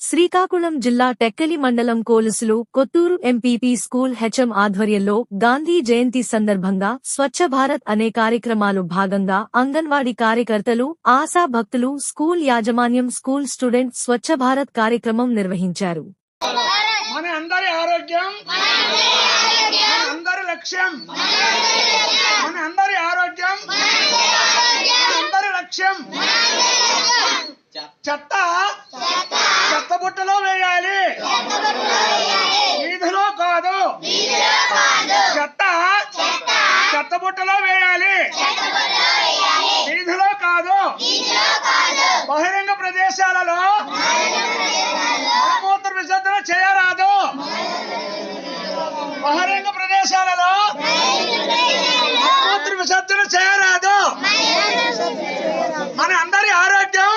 శ్రీకాకుళం జిల్లా టెక్కలి మండలం కోలుసులు Kotturu MPP school HM ఆధ్వర్యంలో గాంధీ జయంతి సందర్భంగా స్వచ్ఛ భారత్ అనే కార్యక్రమాలు భాగంగా అంగన్వాడీ కార్యకర్తలు ఆశా భక్తులు స్కూల్ యాజమాన్యం స్కూల్ స్టూడెంట్ స్వచ్ఛ భారత్ కార్యక్రమం నిర్వహించారు. మన అందరి ఆరోగ్యం మన అందరి లక్ష్యం మన అందరి ఆరోగ్యం మన అందరి లక్ష్యం. చెత్త చెత్త బుట్టలో వేయాలి. వీధిలో కాదు. చెత్త. చెత్త బుట్టలో వేయాలి. వీధిలో కాదు. బహిరంగ ప్రదేశాలలో మూత్ర విసర్జన చేయరాదు. బహిరంగ ప్రదేశాలలో మలమూత్ర విసర్జన చేయరాదు మన అందరి ఆరోగ్యం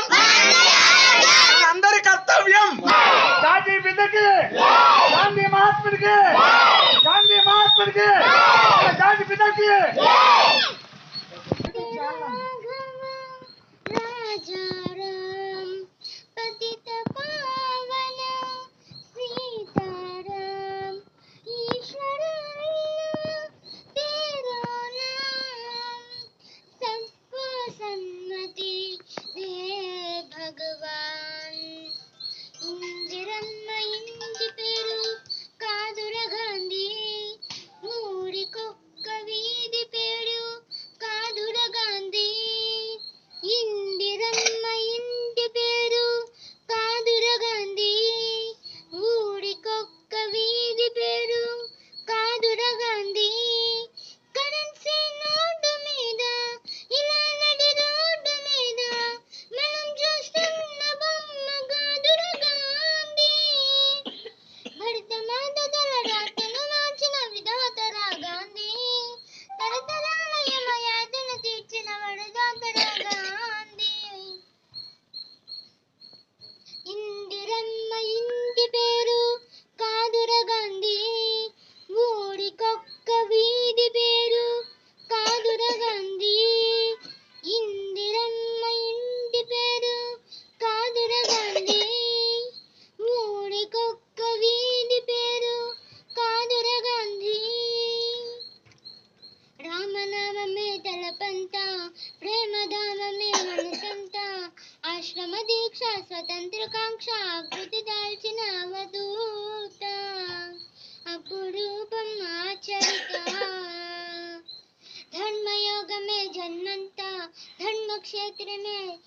మన అందరి కర్తవ్యం గాంధీ బిడ్డకి గాంధీ ప్రేమధామమే మనసంత ఆశ్రమ దీక్ష స్వతంత్రకాంక్ష ఆకృతి దాల్చిన అవధూత. అపురూపం ఆచరిత. ధర్మయోగమే జన్మంత ధర్మక్షేత్రమే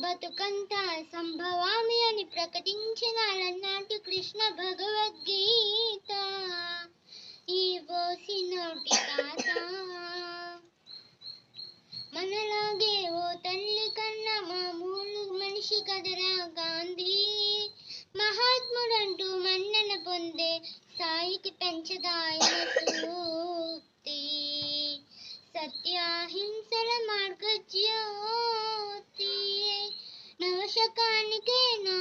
బతుకంత. సంభవామి అని ప్రకటించిన అలనాటి కృష్ణ భగవద్గీత. ఈ పోసి ಮುಂದೆ ಸಾಹಿತಿ ಪಂಚದಾಯ ಸೂಕ್ತಿ ಸತ್ಯಾಹಿಂಸಲ ಮಾರ್ಗ ಜ್ಯೋತಿ ನವಶಕಾನಿಗೆ ನಾ